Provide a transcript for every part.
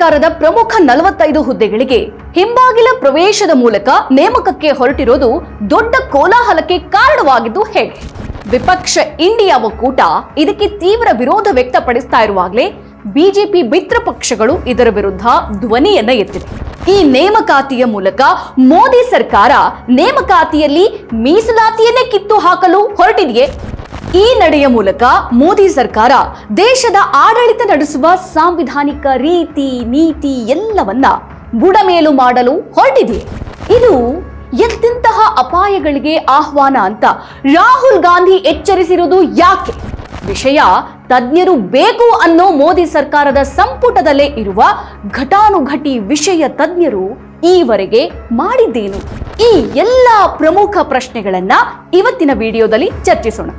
ಸರ್ಕಾರದ ಪ್ರಮುಖ ನಲವತ್ತೈದು ಹುದ್ದೆಗಳಿಗೆ ಹಿಂಬಾಗಿಲ ಪ್ರವೇಶದ ಮೂಲಕ ನೇಮಕಕ್ಕೆ ಹೊರಟಿರೋದು ದೊಡ್ಡ ಕೋಲಾಹಲಕ್ಕೆ ಕಾರಣವಾಗಿದ್ದು ಹೇಗೆ? ವಿಪಕ್ಷ ಇಂಡಿಯಾ ಒಕ್ಕೂಟ ಇದಕ್ಕೆ ತೀವ್ರ ವಿರೋಧ ವ್ಯಕ್ತಪಡಿಸ್ತಾ ಇರುವಾಗಲೇ ಬಿಜೆಪಿ ಮಿತ್ರ ಪಕ್ಷಗಳು ಇದರ ವಿರುದ್ಧ ಧ್ವನಿಯನ್ನ ಎತ್ತಿದೆ. ಈ ನೇಮಕಾತಿಯ ಮೂಲಕ ಮೋದಿ ಸರ್ಕಾರ ನೇಮಕಾತಿಯಲ್ಲಿ ಮೀಸಲಾತಿಯನ್ನೇ ಕಿತ್ತು ಹಾಕಲು ಹೊರಟಿದೆಯೇ? ಈ ನಡೆಯ ಮೂಲಕ ಮೋದಿ ಸರ್ಕಾರ ದೇಶದ ಆಡಳಿತ ನಡೆಸುವ ಸಾಂವಿಧಾನಿಕ ರೀತಿ, ನೀತಿ ಎಲ್ಲವನ್ನ ಬುಡಮೇಲು ಮಾಡಲು ಹೊರಟಿದೆ. ಇದು ಎಂತೆಂತಹ ಅಪಾಯಗಳಿಗೆ ಆಹ್ವಾನ ಅಂತ ರಾಹುಲ್ ಗಾಂಧಿ ಎಚ್ಚರಿಸಿರುವುದು ಯಾಕೆ? ವಿಷಯ ತಜ್ಞರು ಬೇಕು ಅನ್ನೋ ಮೋದಿ ಸರ್ಕಾರದ ಸಂಪುಟದಲ್ಲೇ ಇರುವ ಘಟಾನುಘಟಿ ವಿಷಯ ತಜ್ಞರು ಈವರೆಗೆ ಮಾಡಿದ್ದೇನು? ಈ ಎಲ್ಲ ಪ್ರಮುಖ ಪ್ರಶ್ನೆಗಳನ್ನ ಇವತ್ತಿನ ವಿಡಿಯೋದಲ್ಲಿ ಚರ್ಚಿಸೋಣ.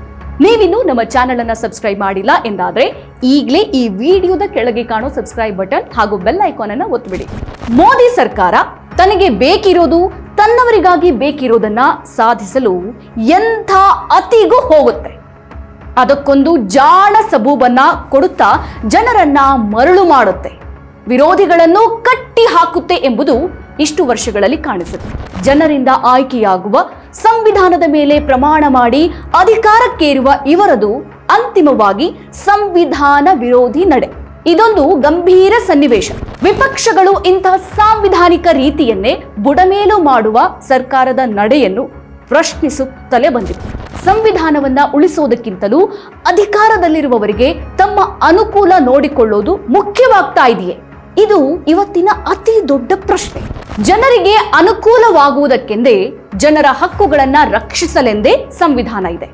ನೀವಿನ್ನು ನಮ್ಮ ಚಾನೆಲ್ ಅನ್ನ ಸಬ್ಸ್ಕ್ರೈಬ್ ಮಾಡಿಲ್ಲ ಎಂದಾದ್ರೆ ಈಗಲೇ ಈ ವಿಡಿಯೋದ ಕೆಳಗೆ ಕಾಣೋ ಸಬ್ಸ್ಕ್ರೈಬ್ ಬಟನ್ ಹಾಗೂ ಬೆಲ್ ಐಕಾನ್ ಅನ್ನ ಒತ್ತಿಬಿಡಿ ಮೋದಿ ಸರ್ಕಾರ ತನಗೆ ಬೇಕಿರೋದು, ತನ್ನವರಿಗಾಗಿ ಬೇಕಿರೋದನ್ನ ಸಾಧಿಸಲು ಎಂಥ ಅತಿಗೂ ಹೋಗುತ್ತೆ. ಅದಕ್ಕೊಂದು ಜಾಣ ಸಬೂಬನ್ನ ಕೊಡುತ್ತಾ ಜನರನ್ನ ಮರಳು ಮಾಡುತ್ತೆ. ವಿರೋಧಿಗಳನ್ನು ಕಟ್ಟಿ ಹಾಕುತ್ತೆ ಎಂಬುದು ಇಷ್ಟು ವರ್ಷಗಳಲ್ಲಿ ಕಾಣಿಸುತ್ತೆ. ಜನರಿಂದ ಆಯ್ಕೆಯಾಗುವ ಸಂವಿಧಾನದ ಮೇಲೆ ಪ್ರಮಾಣ ಮಾಡಿ ಅಧಿಕಾರಕ್ಕೇರುವ ಇವರದು ಅಂತಿಮವಾಗಿ ಸಂವಿಧಾನ ವಿರೋಧಿ ನಡೆ. ಇದೊಂದು ಗಂಭೀರ ಸನ್ನಿವೇಶ. ವಿಪಕ್ಷಗಳು ಇಂತಹ ಸಾಂವಿಧಾನಿಕ ರೀತಿಯನ್ನೇ ಬುಡಮೇಲು ಮಾಡುವ ಸರ್ಕಾರದ ನಡೆಯನ್ನು ಪ್ರಶ್ನಿಸುತ್ತಲೇ ಬಂದಿದೆ. ಸಂವಿಧಾನವನ್ನ ಉಳಿಸೋದಕ್ಕಿಂತಲೂ ಅಧಿಕಾರದಲ್ಲಿರುವವರಿಗೆ ತಮ್ಮ ಅನುಕೂಲ ನೋಡಿಕೊಳ್ಳೋದು ಮುಖ್ಯವಾಗ್ತಾ ಇದೆಯೇ? ಇದು ಇವತ್ತಿನ ಅತಿ ದೊಡ್ಡ ಪ್ರಶ್ನೆ. ಜನರಿಗೆ ಅನುಕೂಲವಾಗುವುದಕ್ಕೆಂದೇ ಜನರ ಹಕ್ಕುಗಳನ್ನ ರಕ್ಷಿಸಲೆಂದೇ ಸಂವಿಧಾನ ಇದೆ.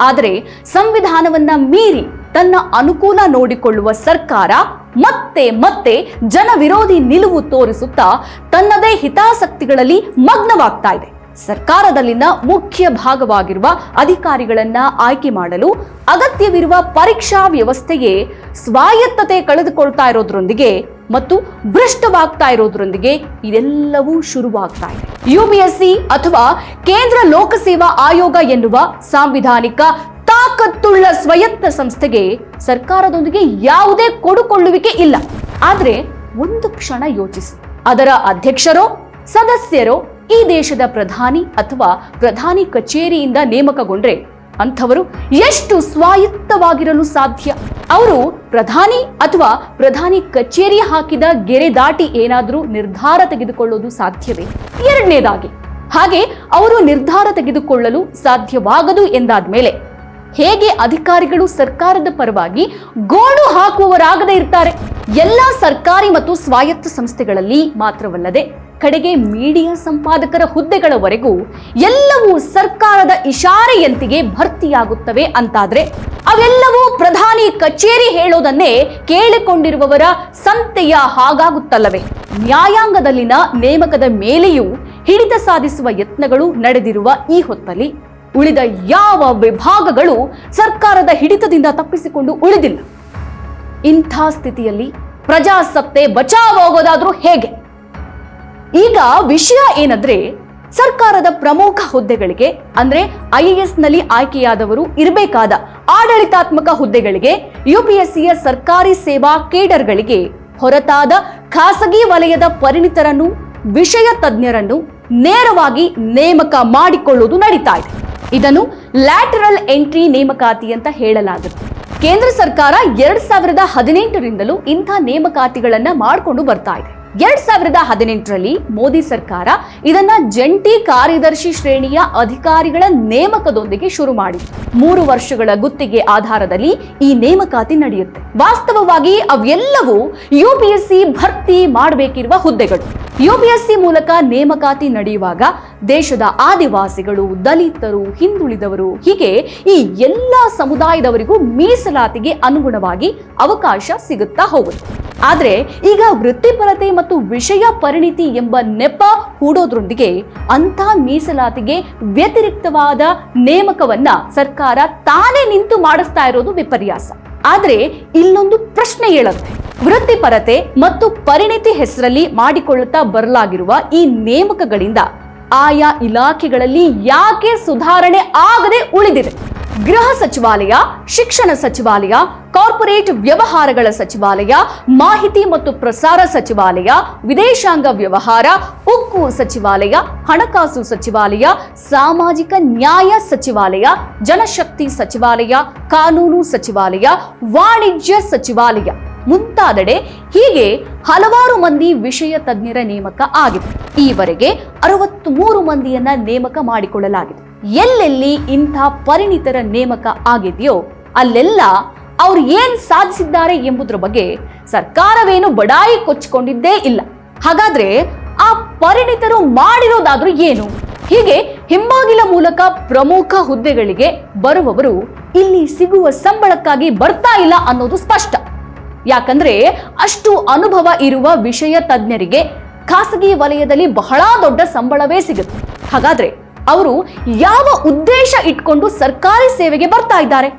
ಆದರೆ ಸಂವಿಧಾನವನ್ನ ಮೀರಿ ತನ್ನ ಅನುಕೂಲ ನೋಡಿಕೊಳ್ಳುವ ಸರ್ಕಾರ ಮತ್ತೆ ಮತ್ತೆ ಜನ ವಿರೋಧಿ ನಿಲುವು ತೋರಿಸುತ್ತಾ ತನ್ನದೇ ಹಿತಾಸಕ್ತಿಗಳಲ್ಲಿ ಮಗ್ನವಾಗ್ತಾ ಇದೆ. ಸರ್ಕಾರದಲ್ಲಿನ ಮುಖ್ಯ ಭಾಗವಾಗಿರುವ ಅಧಿಕಾರಿಗಳನ್ನ ಆಯ್ಕೆ ಮಾಡಲು ಅಗತ್ಯವಿರುವ ಪರೀಕ್ಷಾ ವ್ಯವಸ್ಥೆಯೇ ಸ್ವಾಯತ್ತತೆ ಕಳೆದುಕೊಳ್ತಾ ಇರೋದ್ರೊಂದಿಗೆ ಮತ್ತು ಭ್ರಷ್ಟವಾಗ್ತಾ ಇರೋದ್ರೊಂದಿಗೆ ಇದೆಲ್ಲವೂ ಶುರುವಾಗ್ತಾ ಇದೆ. ಯುಪಿಎಸ್ಸಿ ಅಥವಾ ಕೇಂದ್ರ ಲೋಕಸೇವಾ ಆಯೋಗ ಎನ್ನುವ ಸಾಂವಿಧಾನಿಕ ತಾಕತ್ತುಳ್ಳ ಸ್ವಯತ್ತ ಸಂಸ್ಥೆಗೆ ಸರ್ಕಾರದೊಂದಿಗೆ ಯಾವುದೇ ಕೊಡುಕೊಳ್ಳುವಿಕೆ ಇಲ್ಲ. ಆದ್ರೆ ಒಂದು ಕ್ಷಣ ಯೋಚಿಸಿ. ಅದರ ಅಧ್ಯಕ್ಷರೋ, ಸದಸ್ಯರೋ ಈ ದೇಶದ ಪ್ರಧಾನಿ ಅಥವಾ ಪ್ರಧಾನಿ ಕಚೇರಿಯಿಂದ ನೇಮಕಗೊಂಡ್ರೆ ಅಂಥವರು ಎಷ್ಟು ಸ್ವಾಯತ್ತವಾಗಿರಲು ಸಾಧ್ಯ? ಅವರು ಪ್ರಧಾನಿ ಅಥವಾ ಪ್ರಧಾನಿ ಕಚೇರಿ ಹಾಕಿದ ಗೆರೆ ದಾಟಿ ಏನಾದರೂ ನಿರ್ಧಾರ ತೆಗೆದುಕೊಳ್ಳೋದು ಸಾಧ್ಯವೇ? ಎರಡನೇದಾಗಿ, ಹಾಗೆ ಅವರು ನಿರ್ಧಾರ ತೆಗೆದುಕೊಳ್ಳಲು ಸಾಧ್ಯವಾಗದು ಎಂದಾದ್ಮೇಲೆ ಹೇಗೆ ಅಧಿಕಾರಿಗಳು ಸರ್ಕಾರದ ಪರವಾಗಿ ಗೋಳು ಹಾಕುವವರಾಗದೇ ಇರ್ತಾರೆ? ಎಲ್ಲ ಸರ್ಕಾರಿ ಮತ್ತು ಸ್ವಾಯತ್ತ ಸಂಸ್ಥೆಗಳಲ್ಲಿ ಮಾತ್ರವಲ್ಲದೆ ಕಡೆಗೆ ಮೀಡಿಯಾ ಸಂಪಾದಕರ ಹುದ್ದೆಗಳವರೆಗೂ ಎಲ್ಲವೂ ಸರ್ಕಾರದ ಇಶಾರೆಯಂತೆಯೇ ಭರ್ತಿಯಾಗುತ್ತವೆ ಅಂತಾದ್ರೆ ಅವೆಲ್ಲವೂ ಪ್ರಧಾನಿ ಕಚೇರಿ ಹೇಳೋದನ್ನೇ ಕೇಳಿಕೊಂಡಿರುವವರ ಸಂತೆಯ ಹಾಗಾಗುತ್ತಲ್ಲವೇ? ನ್ಯಾಯಾಂಗದಲ್ಲಿನ ನೇಮಕದ ಮೇಲೆಯೂ ಹಿಡಿತ ಸಾಧಿಸುವ ಯತ್ನಗಳು ನಡೆದಿರುವ ಈ ಹೊತ್ತಲ್ಲಿ ಉಳಿದ ಯಾವ ವಿಭಾಗಗಳು ಸರ್ಕಾರದ ಹಿಡಿತದಿಂದ ತಪ್ಪಿಸಿಕೊಂಡು ಉಳಿದಿಲ್ಲ? ಇಂಥ ಸ್ಥಿತಿಯಲ್ಲಿ ಪ್ರಜಾಸತ್ತೆ ಬಚಾವಾಗೋದಾದ್ರೂ ಹೇಗೆ? ಈಗ ವಿಷಯ ಏನಂದ್ರೆ ಸರ್ಕಾರದ ಪ್ರಮುಖ ಹುದ್ದೆಗಳಿಗೆ, ಅಂದ್ರೆ ಎಸ್ನಲ್ಲಿ ಆಯ್ಕೆಯಾದವರು ಇರಬೇಕಾದ ಆಡಳಿತಾತ್ಮಕ ಹುದ್ದೆಗಳಿಗೆ ಯುಪಿಎಸ್ಸಿಯ ಸರ್ಕಾರಿ ಸೇವಾ ಕೇಡರ್ಗಳಿಗೆ ಹೊರತಾದ ಖಾಸಗಿ ವಲಯದ ಪರಿಣಿತರನ್ನು, ವಿಷಯ ತಜ್ಞರನ್ನು ನೇರವಾಗಿ ನೇಮಕ ಮಾಡಿಕೊಳ್ಳುವುದು ನಡೀತಾ ಇದೆ. ಇದನ್ನು ಲ್ಯಾಟರಲ್ ಎಂಟ್ರಿ ನೇಮಕಾತಿ ಅಂತ ಹೇಳಲಾಗುತ್ತೆ. ಕೇಂದ್ರ ಸರ್ಕಾರ ಎರಡ್ ಸಾವಿರದ ಹದಿನೆಂಟರಿಂದಲೂ ಇಂಥ ನೇಮಕಾತಿಗಳನ್ನ ಮಾಡಿಕೊಂಡು ಬರ್ತಾ ಇದೆ. ಎರಡ್ ಸಾವಿರದ ಹದಿನೆಂಟರಲ್ಲಿ ಮೋದಿ ಸರ್ಕಾರ ಇದನ್ನ ಜಂಟಿ ಕಾರ್ಯದರ್ಶಿ ಶ್ರೇಣಿಯ ಅಧಿಕಾರಿಗಳ ನೇಮಕದೊಂದಿಗೆ ಶುರು ಮಾಡಿ ಮೂರು ವರ್ಷಗಳ ಗುತ್ತಿಗೆ ಆಧಾರದಲ್ಲಿ ಈ ನೇಮಕಾತಿ ನಡೆಯುತ್ತೆ. ವಾಸ್ತವವಾಗಿ ಅವೆಲ್ಲವೂ ಯುಪಿಎಸ್ಸಿ ಭರ್ತಿ ಮಾಡಬೇಕಿರುವ ಹುದ್ದೆಗಳು. ಯುಪಿಎಸ್ಸಿ ಮೂಲಕ ನೇಮಕಾತಿ ನಡೆಯುವಾಗ ದೇಶದ ಆದಿವಾಸಿಗಳು, ದಲಿತರು, ಹಿಂದುಳಿದವರು, ಹೀಗೆ ಈ ಎಲ್ಲ ಸಮುದಾಯದವರಿಗೂ ಮೀಸಲಾತಿಗೆ ಅನುಗುಣವಾಗಿ ಅವಕಾಶ ಸಿಗುತ್ತಾ ಹೋಗುತ್ತೆ. ಆದ್ರೆ ಈಗ ವೃತ್ತಿಪರತೆ ಮತ್ತು ವಿಷಯ ಪರಿಣಿತಿ ಎಂಬ ನೆಪ ಹೂಡೋದ್ರೊಂದಿಗೆ ಅಂಥ ಮೀಸಲಾತಿಗೆ ವ್ಯತಿರಿಕ್ತವಾದ ನೇಮಕವನ್ನ ಸರ್ಕಾರ ತಾನೇ ನಿಂತು ಮಾಡಿಸ್ತಾ ಇರೋದು ವಿಪರ್ಯಾಸ. ಆದರೆ ಇಲ್ಲೊಂದು ಪ್ರಶ್ನೆ ಹೇಳುತ್ತೆ ವೃತ್ತಿಪರತೆ ಮತ್ತು ಪರಿಣಿತಿ ಹೆಸರಲ್ಲಿ ಮಾಡಿಕೊಳ್ಳುತ್ತಾ ಬರಲಾಗಿರುವ ಈ ನೇಮಕಗಳಿಂದ ಆಯಾ ಇಲಾಖೆಗಳಲ್ಲಿ ಯಾಕೆ ಸುಧಾರಣೆ ಆಗದೆ ಉಳಿದಿದೆ? ಗೃಹ ಸಚಿವಾಲಯ, ಶಿಕ್ಷಣ ಸಚಿವಾಲಯ, ಕಾರ್ಪೊರೇಟ್ ವ್ಯವಹಾರಗಳ ಸಚಿವಾಲಯ, ಮಾಹಿತಿ ಮತ್ತು ಪ್ರಸಾರ ಸಚಿವಾಲಯ, ವಿದೇಶಾಂಗ ವ್ಯವಹಾರ, ಉಕ್ಕು ಸಚಿವಾಲಯ, ಹಣಕಾಸು ಸಚಿವಾಲಯ, ಸಾಮಾಜಿಕ ನ್ಯಾಯ ಸಚಿವಾಲಯ, ಜನಶಕ್ತಿ ಸಚಿವಾಲಯ, ಕಾನೂನು ಸಚಿವಾಲಯ, ವಾಣಿಜ್ಯ ಸಚಿವಾಲಯ ಮುಂತಾದೆಡೆ ಹೀಗೆ ಹಲವಾರು ಮಂದಿ ವಿಷಯ ತಜ್ಞರ ನೇಮಕ ಆಗಿದೆ. ಈವರೆಗೆ ಅರವತ್ಮೂರು ಮಂದಿಯನ್ನ ನೇಮಕ ಮಾಡಿಕೊಳ್ಳಲಾಗಿದೆ. ಎಲ್ಲೆಲ್ಲಿ ಇಂಥ ಪರಿಣಿತರ ನೇಮಕ ಆಗಿದೆಯೋ ಅಲ್ಲೆಲ್ಲ ಅವ್ರು ಏನ್ ಸಾಧಿಸಿದ್ದಾರೆ ಎಂಬುದರ ಬಗ್ಗೆ ಸರ್ಕಾರವೇನು ಬಡಾಯಿ ಕೊಚ್ಚಿಕೊಂಡಿದ್ದೇ ಇಲ್ಲ. ಹಾಗಾದ್ರೆ ಆ ಪರಿಣಿತರು ಮಾಡಿರೋದಾದ್ರೂ ಏನು? ಹೀಗೆ ಹಿಂಬಾಗಿಲ ಮೂಲಕ ಪ್ರಮುಖ ಹುದ್ದೆಗಳಿಗೆ ಬರುವವರು ಇಲ್ಲಿ ಸಿಗುವ ಸಂಬಳಕ್ಕಾಗಿ ಬರ್ತಾ ಇಲ್ಲ ಅನ್ನೋದು ಸ್ಪಷ್ಟ. ಯಾಕಂದ್ರೆ ಅಷ್ಟು ಅನುಭವ ಇರುವ ವಿಷಯ ತಜ್ಞರಿಗೆ ಖಾಸಗಿ ವಲಯದಲ್ಲಿ ಬಹಳ ದೊಡ್ಡ ಸಂಬಳವೇ ಸಿಗುತ್ತೆ. ಹಾಗಾದ್ರೆ ಅವರು ಯಾವ ಉದ್ದೇಶ ಇಟ್ಕೊಂಡು ಸರ್ಕಾರಿ ಸೇವೆಗೆ ಬರ್ತಾ ಇದ್ದಾರೆ?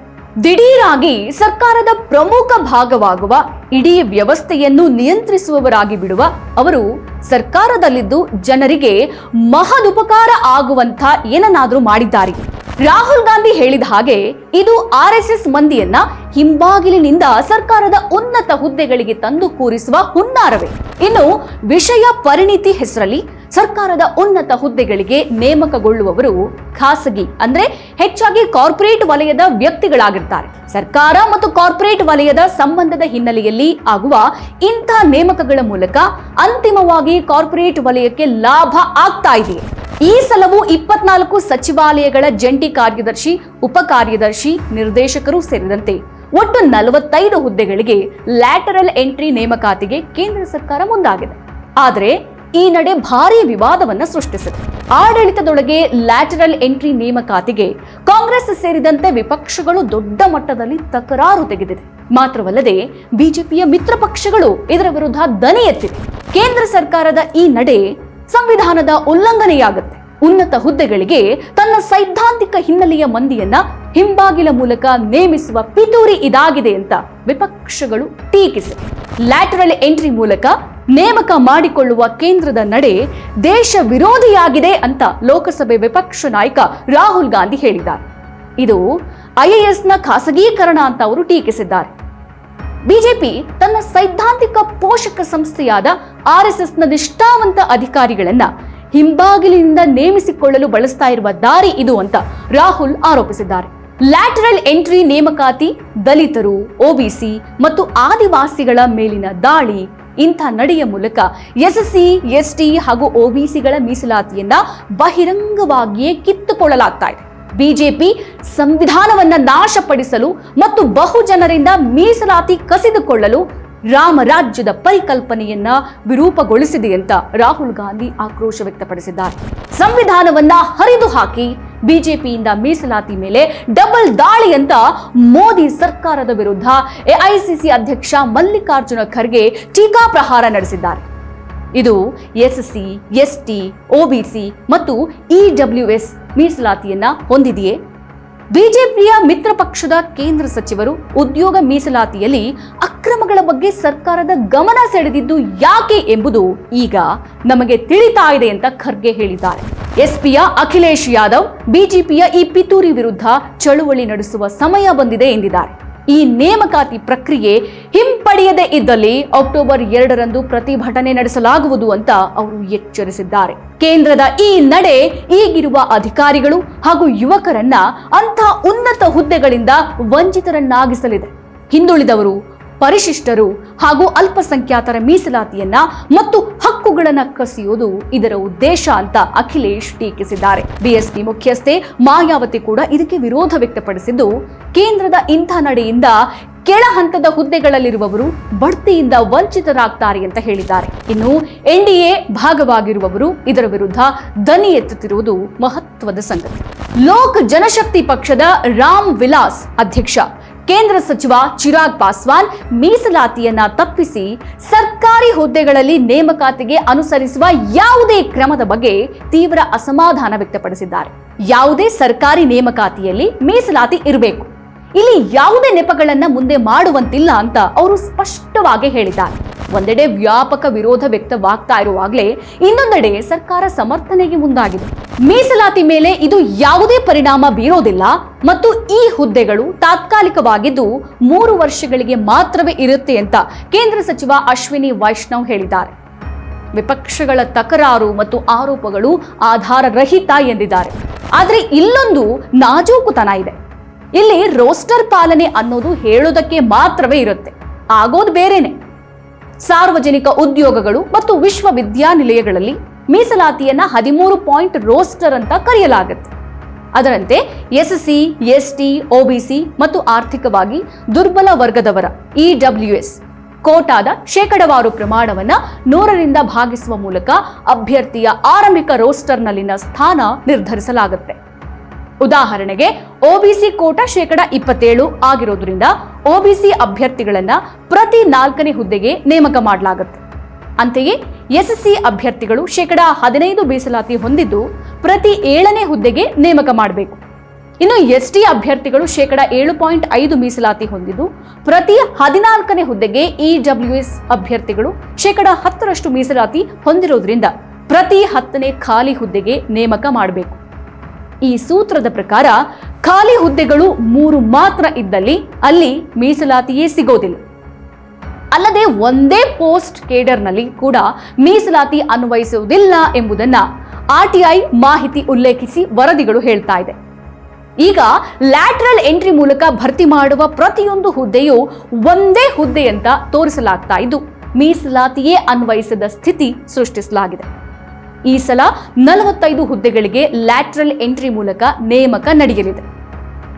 ದಿಢೀರಾಗಿ ಸರ್ಕಾರದ ಪ್ರಮುಖ ಭಾಗವಾಗುವ ಇಡೀ ವ್ಯವಸ್ಥೆಯನ್ನು ನಿಯಂತ್ರಿಸುವವರಾಗಿ ಬಿಡುವ ಅವರು ಸರ್ಕಾರದಲ್ಲಿದ್ದು ಜನರಿಗೆ ಮಹದುಪಕಾರ ಆಗುವಂತ ಏನನ್ನಾದರೂ ಮಾಡಿದ್ದಾರೆ. ರಾಹುಲ್ ಗಾಂಧಿ ಹೇಳಿದ ಹಾಗೆ ಇದು ಆರ್ ಎಸ್ ಎಸ್ ಮಂದಿಯನ್ನ ಹಿಂಬಾಗಿಲಿನಿಂದ ಸರ್ಕಾರದ ಉನ್ನತ ಹುದ್ದೆಗಳಿಗೆ ತಂದು ಕೂರಿಸುವ ಹುನ್ನಾರವೇ. ಇನ್ನು ವಿಷಯ ಪರಿಣಿತಿ ಹೆಸರಲ್ಲಿ ಸರ್ಕಾರದ ಉನ್ನತ ಹುದ್ದೆಗಳಿಗೆ ನೇಮಕಗೊಳ್ಳುವವರು ಖಾಸಗಿ, ಅಂದ್ರೆ ಹೆಚ್ಚಾಗಿ ಕಾರ್ಪೊರೇಟ್ ವಲಯದ ವ್ಯಕ್ತಿಗಳಾಗಿರ್ತಾರೆ. ಸರ್ಕಾರ ಮತ್ತು ಕಾರ್ಪೊರೇಟ್ ವಲಯದ ಸಂಬಂಧದ ಹಿನ್ನೆಲೆಯಲ್ಲಿ ಆಗುವ ಇಂಥ ನೇಮಕಗಳ ಮೂಲಕ ಅಂತಿಮವಾಗಿ ಕಾರ್ಪೊರೇಟ್ ವಲಯಕ್ಕೆ ಲಾಭ ಆಗ್ತಾ ಇದೆ. ಈ ಸಲವು ಇಪ್ಪತ್ನಾಲ್ಕು ಸಚಿವಾಲಯಗಳ ಜಂಟಿ ಕಾರ್ಯದರ್ಶಿ, ಉಪ ಕಾರ್ಯದರ್ಶಿ, ನಿರ್ದೇಶಕರು ಸೇರಿದಂತೆ ಒಟ್ಟು ನಲವತ್ತೈದು ಹುದ್ದೆಗಳಿಗೆ ಲ್ಯಾಟರಲ್ ಎಂಟ್ರಿ ನೇಮಕಾತಿಗೆ ಕೇಂದ್ರ ಸರ್ಕಾರ ಮುಂದಾಗಿದೆ. ಆದರೆ ಈ ನಡೆ ಭಾರೀ ವಿವಾದವನ್ನ ಸೃಷ್ಟಿಸಿದೆ. ಆಡಳಿತದೊಳಗೆ ಲ್ಯಾಟರಲ್ ಎಂಟ್ರಿ ನೇಮಕಾತಿಗೆ ಕಾಂಗ್ರೆಸ್ ಸೇರಿದಂತೆ ವಿಪಕ್ಷಗಳು ದೊಡ್ಡ ಮಟ್ಟದಲ್ಲಿ ತಕರಾರು ತೆಗೆದಿದೆ. ಮಾತ್ರವಲ್ಲದೆ, ಬಿಜೆಪಿಯ ಮಿತ್ರ ಪಕ್ಷಗಳು ಇದರ ವಿರುದ್ಧ ದನಿ ಎತ್ತಿವೆ. ಕೇಂದ್ರ ಸರ್ಕಾರದ ಈ ನಡೆ ಸಂವಿಧಾನದ ಉಲ್ಲಂಘನೆಯಾಗುತ್ತೆ. ಉನ್ನತ ಹುದ್ದೆಗಳಿಗೆ ತನ್ನ ಸೈದ್ಧಾಂತಿಕ ಹಿನ್ನೆಲೆಯ ಮಂದಿಯನ್ನ ಹಿಂಬಾಗಿಲ ಮೂಲಕ ನೇಮಿಸುವ ಪಿತೂರಿ ಇದಾಗಿದೆ ಅಂತ ವಿಪಕ್ಷಗಳು ಟೀಕಿಸಿವೆ. ಲ್ಯಾಟರಲ್ ಎಂಟ್ರಿ ಮೂಲಕ ನೇಮಕ ಮಾಡಿಕೊಳ್ಳುವ ಕೇಂದ್ರದ ನಡೆ ದೇಶ ವಿರೋಧಿಯಾಗಿದೆ ಅಂತ ಲೋಕಸಭೆ ವಿಪಕ್ಷ ನಾಯಕ ರಾಹುಲ್ ಗಾಂಧಿ ಹೇಳಿದ್ದಾರೆ. ಇದು ಐಎಎಸ್ನ ಖಾಸಗೀಕರಣ ಅಂತ ಅವರು ಟೀಕಿಸಿದ್ದಾರೆ. ಬಿಜೆಪಿ ತನ್ನ ಸೈದ್ಧಾಂತಿಕ ಪೋಷಕ ಸಂಸ್ಥೆಯಾದ ಆರ್ಎಸ್ಎಸ್ನ ನಿಷ್ಠಾವಂತ ಅಧಿಕಾರಿಗಳನ್ನ ಹಿಂಬಾಗಿಲಿನಿಂದ ನೇಮಿಸಿಕೊಳ್ಳಲು ಬಳಸ್ತಾ ಇರುವ ದಾರಿ ಇದು ಅಂತ ರಾಹುಲ್ ಆರೋಪಿಸಿದ್ದಾರೆ. ಲ್ಯಾಟರಲ್ ಎಂಟ್ರಿ ನೇಮಕಾತಿ, ದಲಿತರು ಒಬಿಸಿ ಮತ್ತು ಆದಿವಾಸಿಗಳ ಮೇಲಿನ ದಾಳಿ ಇಂಥ ನಡೆಯ ಮೂಲಕ ಎಸ್ಎಸ್ಸಿ ಎಸ್ಟಿ ಹಾಗೂ ಒಬಿಸಿಗಳ ಮೀಸಲಾತಿಯನ್ನ ಬಹಿರಂಗವಾಗಿಯೇ ಕಿತ್ತುಕೊಳ್ಳಲಾಗ್ತಾ ಇದೆ. ಬಿಜೆಪಿ ಸಂವಿಧಾನವನ್ನ ನಾಶಪಡಿಸಲು ಮತ್ತು ಬಹುಜನರಿಂದ ಮೀಸಲಾತಿ ಕಸಿದುಕೊಳ್ಳಲು ರಾಮರಾಜ್ಯದ ಪರಿಕಲ್ಪನೆಯನ್ನ ವಿರೂಪಗೊಳಿಸಿದೆ ಅಂತ ರಾಹುಲ್ ಗಾಂಧಿ ಆಕ್ರೋಶ ವ್ಯಕ್ತಪಡಿಸಿದ್ದಾರೆ. ಸಂವಿಧಾನವನ್ನ ಹರಿದು ಹಾಕಿ ಬಿಜೆಪಿಯಿಂದ ಮೀಸಲಾತಿ ಮೇಲೆ ಡಬಲ್ ದಾಳಿ ಅಂತ ಮೋದಿ ಸರ್ಕಾರದ ವಿರುದ್ಧ ಎಐಸಿಸಿ ಅಧ್ಯಕ್ಷ ಮಲ್ಲಿಕಾರ್ಜುನ ಖರ್ಗೆ ಟೀಕಾ ಪ್ರಹಾರ ನಡೆಸಿದ್ದಾರೆ. ಇದು ಎಸ್ಸಿ, ಎಸ್ಟಿ, ಒಬಿಸಿ ಮತ್ತು ಇಡಬ್ಲ್ಯೂಎಸ್ ಮೀಸಲಾತಿಯನ್ನ ಹೊಂದಿದೆಯೇ? ಬಿಜೆಪಿಯ ಮಿತ್ರ ಪಕ್ಷದ ಕೇಂದ್ರ ಸಚಿವರು ಉದ್ಯೋಗ ಮೀಸಲಾತಿಯಲ್ಲಿ ಅಕ್ರಮಗಳ ಬಗ್ಗೆ ಸರ್ಕಾರದ ಗಮನ ಸೆಳೆದಿದ್ದು ಯಾಕೆ ಎಂಬುದು ಈಗ ನಮಗೆ ತಿಳಿತಾ ಇದೆ ಅಂತ ಖರ್ಗೆ ಹೇಳಿದ್ದಾರೆ. ಎಸ್ಪಿಯ ಅಖಿಲೇಶ್ ಯಾದವ್, ಬಿಜೆಪಿಯ ಈ ಪಿತೂರಿ ವಿರುದ್ಧ ಚಳುವಳಿ ನಡೆಸುವ ಸಮಯ ಬಂದಿದೆ ಎಂದಿದ್ದಾರೆ. ಈ ನೇಮಕಾತಿ ಪ್ರಕ್ರಿಯೆ ಹಿಂಪಡೆಯದೇ ಇದ್ದಲ್ಲಿ ಅಕ್ಟೋಬರ್ ಎರಡರಂದು ಪ್ರತಿಭಟನೆ ನಡೆಸಲಾಗುವುದು ಅಂತ ಅವರು ಎಚ್ಚರಿಸಿದ್ದಾರೆ. ಕೇಂದ್ರದ ಈ ನಡೆ ಈಗಿರುವ ಅಧಿಕಾರಿಗಳು ಹಾಗೂ ಯುವಕರನ್ನ ಅಂಥ ಉನ್ನತ ಹುದ್ದೆಗಳಿಂದ ವಂಚಿತರನ್ನಾಗಿಸಲಿದೆ. ಹಿಂದುಳಿದವರು ಪರಿಶಿಷ್ಟರು ಹಾಗೂ ಅಲ್ಪಸಂಖ್ಯಾತರ ಮೀಸಲಾತಿಯನ್ನ ಮತ್ತು ಹಕ್ಕುಗಳನ್ನ ಕಸಿಯುವುದು ಇದರ ಉದ್ದೇಶ ಅಂತ ಅಖಿಲೇಶ್ ಟೀಕಿಸಿದ್ದಾರೆ. ಬಿಎಸ್ಪಿ ಮುಖ್ಯಸ್ಥೆ ಮಾಯಾವತಿ ಕೂಡ ಇದಕ್ಕೆ ವಿರೋಧ ವ್ಯಕ್ತಪಡಿಸಿದ್ದು, ಕೇಂದ್ರದ ಇಂಥ ನಡೆಯಿಂದ ಕೆಳ ಹಂತದ ಹುದ್ದೆಗಳಲ್ಲಿರುವವರು ಬಡ್ತಿಯಿಂದ ವಂಚಿತರಾಗ್ತಾರೆ ಅಂತ ಹೇಳಿದ್ದಾರೆ. ಇನ್ನು ಎನ್ಡಿಎ ಭಾಗವಾಗಿರುವವರು ಇದರ ವಿರುದ್ಧ ದನಿ ಎತ್ತುತ್ತಿರುವುದು ಮಹತ್ವದ ಸಂಗತಿ. ಲೋಕ್ ಜನಶಕ್ತಿ ಪಕ್ಷದ ರಾಮ್ ವಿಲಾಸ್ ಅಧ್ಯಕ್ಷ ಕೇಂದ್ರ ಸಚಿವ ಚಿರಾಗ್ ಪಾಸ್ವಾನ್ ಮೀಸಲಾತಿಯನ್ನ ತಪ್ಪಿಸಿ ಸರ್ಕಾರಿ ಹುದ್ದೆಗಳಲ್ಲಿ ನೇಮಕಾತಿಗೆ ಅನುಸರಿಸುವ ಯಾವುದೇ ಕ್ರಮದ ಬಗ್ಗೆ ತೀವ್ರ ಅಸಮಾಧಾನ ವ್ಯಕ್ತಪಡಿಸಿದ್ದಾರೆ. ಯಾವುದೇ ಸರ್ಕಾರಿ ನೇಮಕಾತಿಯಲ್ಲಿ ಮೀಸಲಾತಿ ಇರಬೇಕು. ಇಲ್ಲಿ ಯಾವುದೇ ನೆಪಗಳನ್ನ ಮುಂದೆ ಮಾಡುವಂತಿಲ್ಲ ಅಂತ ಅವರು ಸ್ಪಷ್ಟವಾಗಿ ಹೇಳಿದ್ದಾರೆ. ಒಂದೆಡೆ ವ್ಯಾಪಕ ವಿರೋಧ ವ್ಯಕ್ತವಾಗ್ತಾ ಇರುವಾಗಲೇ ಇನ್ನೊಂದೆಡೆ ಸರ್ಕಾರ ಸಮರ್ಥನೆಗೆ ಮುಂದಾಗಿದೆ. ಮೀಸಲಾತಿ ಮೇಲೆ ಇದು ಯಾವುದೇ ಪರಿಣಾಮ ಬೀರೋದಿಲ್ಲ ಮತ್ತು ಈ ಹುದ್ದೆಗಳು ತಾತ್ಕಾಲಿಕವಾಗಿದ್ದು ಮೂರು ವರ್ಷಗಳಿಗೆ ಮಾತ್ರವೇ ಇರುತ್ತೆ ಅಂತ ಕೇಂದ್ರ ಸಚಿವ ಅಶ್ವಿನಿ ವೈಷ್ಣವ್ ಹೇಳಿದ್ದಾರೆ. ವಿಪಕ್ಷಗಳ ತಕರಾರು ಮತ್ತು ಆರೋಪಗಳು ಆಧಾರರಹಿತ ಎಂದಿದ್ದಾರೆ. ಆದರೆ ಇಲ್ಲೊಂದು ನಾಜೂಕುತನ ಇದೆ. ಇಲ್ಲಿ ರೋಸ್ಟರ್ ಪಾಲನೆ ಅನ್ನೋದು ಹೇಳೋದಕ್ಕೆ ಮಾತ್ರವೇ ಇರುತ್ತೆ. ಆಗೋದು ಬೇರೆನೆ. ಸಾರ್ವಜನಿಕ ಉದ್ಯೋಗಗಳು ಮತ್ತು ವಿಶ್ವವಿದ್ಯಾನಿಲಯಗಳಲ್ಲಿ ಮೀಸಲಾತಿಯನ್ನ ಹದಿಮೂರು ಪಾಯಿಂಟ್ ರೋಸ್ಟರ್ ಅಂತ ಕರೆಯಲಾಗುತ್ತೆ. ಅದರಂತೆ ಎಸ್ಸಿ, ಎಸ್ಟಿ ಒಬಿಸಿ ಮತ್ತು ಆರ್ಥಿಕವಾಗಿ ದುರ್ಬಲ ವರ್ಗದವರ ಇಡಬ್ಲ್ಯೂಎಸ್ ಕೋಟಾದ ಶೇಕಡವಾರು ಪ್ರಮಾಣವನ್ನ ನೂರರಿಂದ ಭಾಗಿಸುವ ಮೂಲಕ ಅಭ್ಯರ್ಥಿಯ ಆರಂಭಿಕ ರೋಸ್ಟರ್ನಲ್ಲಿನ ಸ್ಥಾನ ನಿರ್ಧರಿಸಲಾಗುತ್ತೆ. ಉದಾಹರಣೆಗೆ ಒಬಿಸಿ ಕೋಟಾ ಶೇಕಡ ಇಪ್ಪತ್ತೇಳು ಆಗಿರೋದ್ರಿಂದ ಒಬಿಸಿ ಅಭ್ಯರ್ಥಿಗಳನ್ನ ಪ್ರತಿ ನಾಲ್ಕನೇ ಹುದ್ದೆಗೆ ನೇಮಕ ಮಾಡಲಾಗುತ್ತೆ. ಅಂತೆಯೇ ಎಸ್ಎಸ್ಸಿ ಅಭ್ಯರ್ಥಿಗಳು ಶೇಕಡ ಹದಿನೈದು ಮೀಸಲಾತಿ ಹೊಂದಿದ್ದು ಪ್ರತಿ ಏಳನೇ ಹುದ್ದೆಗೆ ನೇಮಕ ಮಾಡಬೇಕು. ಇನ್ನು ಎಸ್ ಟಿ ಅಭ್ಯರ್ಥಿಗಳು ಶೇಕಡ ಏಳು ಪಾಯಿಂಟ್ ಐದು ಮೀಸಲಾತಿ ಹೊಂದಿದ್ದು ಪ್ರತಿ ಹದಿನಾಲ್ಕನೇ ಹುದ್ದೆಗೆ ಇಡಬ್ಲ್ಯೂಎಸ್ ಅಭ್ಯರ್ಥಿಗಳು ಶೇಕಡ ಹತ್ತರಷ್ಟು ಮೀಸಲಾತಿ ಹೊಂದಿರೋದ್ರಿಂದ ಪ್ರತಿ ಹತ್ತನೇ ಖಾಲಿ ಹುದ್ದೆಗೆ ನೇಮಕ ಮಾಡಬೇಕು. ಈ ಸೂತ್ರದ ಪ್ರಕಾರ ಖಾಲಿ ಹುದ್ದೆಗಳು ಮೂರು ಮಾತ್ರ ಇದ್ದಲ್ಲಿ ಅಲ್ಲಿ ಮೀಸಲಾತಿಯೇ ಸಿಗೋದಿಲ್ಲ. ಅಲ್ಲದೆ ಒಂದೇ ಪೋಸ್ಟ್ ಕೇಡರ್ನಲ್ಲಿ ಕೂಡ ಮೀಸಲಾತಿ ಅನ್ವಯಿಸುವುದಿಲ್ಲ ಎಂಬುದನ್ನ ಆರ್ಟಿಐ ಮಾಹಿತಿ ಉಲ್ಲೇಖಿಸಿ ವರದಿಗಳು ಹೇಳ್ತಾ ಇದೆ. ಈಗ ಲ್ಯಾಟ್ರಲ್ ಎಂಟ್ರಿ ಮೂಲಕ ಭರ್ತಿ ಮಾಡುವ ಪ್ರತಿಯೊಂದು ಹುದ್ದೆಯು ಒಂದೇ ಹುದ್ದೆ ಅಂತ ತೋರಿಸಲಾಗ್ತಾ ಇದ್ದು, ಮೀಸಲಾತಿಯೇ ಅನ್ವಯಿಸದ ಸ್ಥಿತಿ ಸೃಷ್ಟಿಸಲಾಗಿದೆ. ಈ ಸಲ ನಲವತ್ತೈದು ಹುದ್ದೆಗಳಿಗೆ ಲ್ಯಾಟ್ರಲ್ ಎಂಟ್ರಿ ಮೂಲಕ ನೇಮಕ ನಡೆಯಲಿದೆ.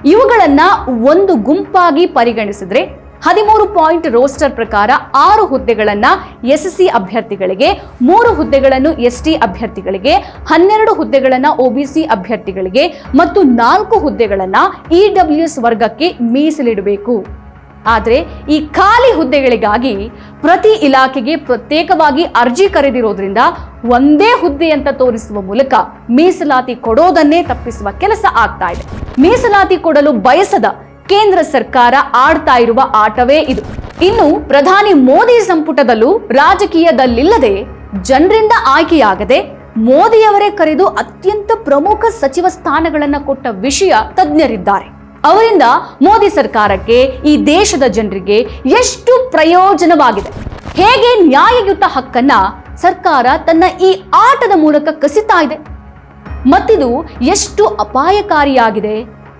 ಇವುಗಳನ್ನ ಒಂದು ಗುಂಪಾಗಿ ಪರಿಗಣಿಸಿದ್ರೆ ಹದಿಮೂರು ಪಾಯಿಂಟ್ ರೋಸ್ಟರ್ ಪ್ರಕಾರ ಆರು ಹುದ್ದೆಗಳನ್ನ ಎಸ್ಸಿ ಅಭ್ಯರ್ಥಿಗಳಿಗೆ, ಮೂರು ಹುದ್ದೆಗಳನ್ನು ಎಸ್ಟಿ ಅಭ್ಯರ್ಥಿಗಳಿಗೆ, ಹನ್ನೆರಡು ಹುದ್ದೆಗಳನ್ನು ಒಬಿಸಿ ಅಭ್ಯರ್ಥಿಗಳಿಗೆ ಮತ್ತು ನಾಲ್ಕು ಹುದ್ದೆಗಳನ್ನ ಇಡಬ್ಲ್ಯೂಎಸ್ ವರ್ಗಕ್ಕೆ ಮೀಸಲಿಡಬೇಕು. ಆದರೆ ಈ ಖಾಲಿ ಹುದ್ದೆಗಳಿಗಾಗಿ ಪ್ರತಿ ಇಲಾಖೆಗೆ ಪ್ರತ್ಯೇಕವಾಗಿ ಅರ್ಜಿ ಕರೆದಿರೋದ್ರಿಂದ ಒಂದೇ ಹುದ್ದೆ ಅಂತ ತೋರಿಸುವ ಮೂಲಕ ಮೀಸಲಾತಿ ಕೊಡೋದನ್ನೇ ತಪ್ಪಿಸುವ ಕೆಲಸ ಆಗ್ತಾ ಇದೆ. ಮೀಸಲಾತಿ ಕೊಡಲು ಬಯಸದ ಕೇಂದ್ರ ಸರ್ಕಾರ ಆಡ್ತಾ ಇರುವ ಆಟವೇ ಇದು. ಇನ್ನು ಪ್ರಧಾನಿ ಮೋದಿ ಸಂಪುಟದಲ್ಲೂ ರಾಜಕೀಯದಲ್ಲಿಲ್ಲದೆ ಜನರಿಂದ ಆಯ್ಕೆಯಾಗದೆ ಮೋದಿಯವರೇ ಕರೆದು ಅತ್ಯಂತ ಪ್ರಮುಖ ಸಚಿವ ಸ್ಥಾನಗಳನ್ನು ಕೊಟ್ಟ ವಿಷಯ ತಜ್ಞರಿದ್ದಾರೆ. ಅವರಿಂದ ಮೋದಿ ಸರ್ಕಾರಕ್ಕೆ ಈ ದೇಶದ ಜನರಿಗೆ ಎಷ್ಟು ಪ್ರಯೋಜನವಾಗಿದೆ? ಹೇಗೆ ನ್ಯಾಯಯುತ ಹಕ್ಕನ್ನ ಸರ್ಕಾರ ತನ್ನ ಈ ಆಟದ ಮೂಲಕ ಕಸಿತಾ ಇದೆ? ಮತ್ತಿದು ಎಷ್ಟು ಅಪಾಯಕಾರಿಯಾಗಿದೆ?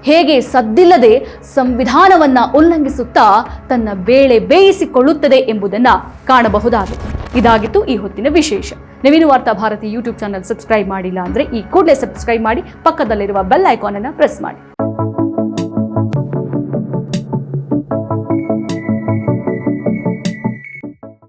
ಹೇಗೆ ಸದ್ದಿಲ್ಲದೆ ಸಂವಿಧಾನವನ್ನ ಉಲ್ಲಂಘಿಸುತ್ತಾ ತನ್ನ ಬೇಳೆ ಬೇಯಿಸಿಕೊಳ್ಳುತ್ತದೆ ಎಂಬುದನ್ನ ಕಾಣಬಹುದಾಗಿದೆ. ಇದಾಗಿತ್ತು ಈ ಹೊತ್ತಿನ ವಿಶೇಷ. ನವೀನ ವಾರ್ತಾ ಭಾರತಿ ಯೂಟ್ಯೂಬ್ ಚಾನಲ್ ಸಬ್ಸ್ಕ್ರೈಬ್ ಮಾಡಿಲ್ಲ ಅಂದ್ರೆ ಈ ಕೂಡಲೇ ಸಬ್ಸ್ಕ್ರೈಬ್ ಮಾಡಿ, ಪಕ್ಕದಲ್ಲಿರುವ ಬೆಲ್ ಐಕಾನ್ ಅನ್ನು ಪ್ರೆಸ್ ಮಾಡಿ.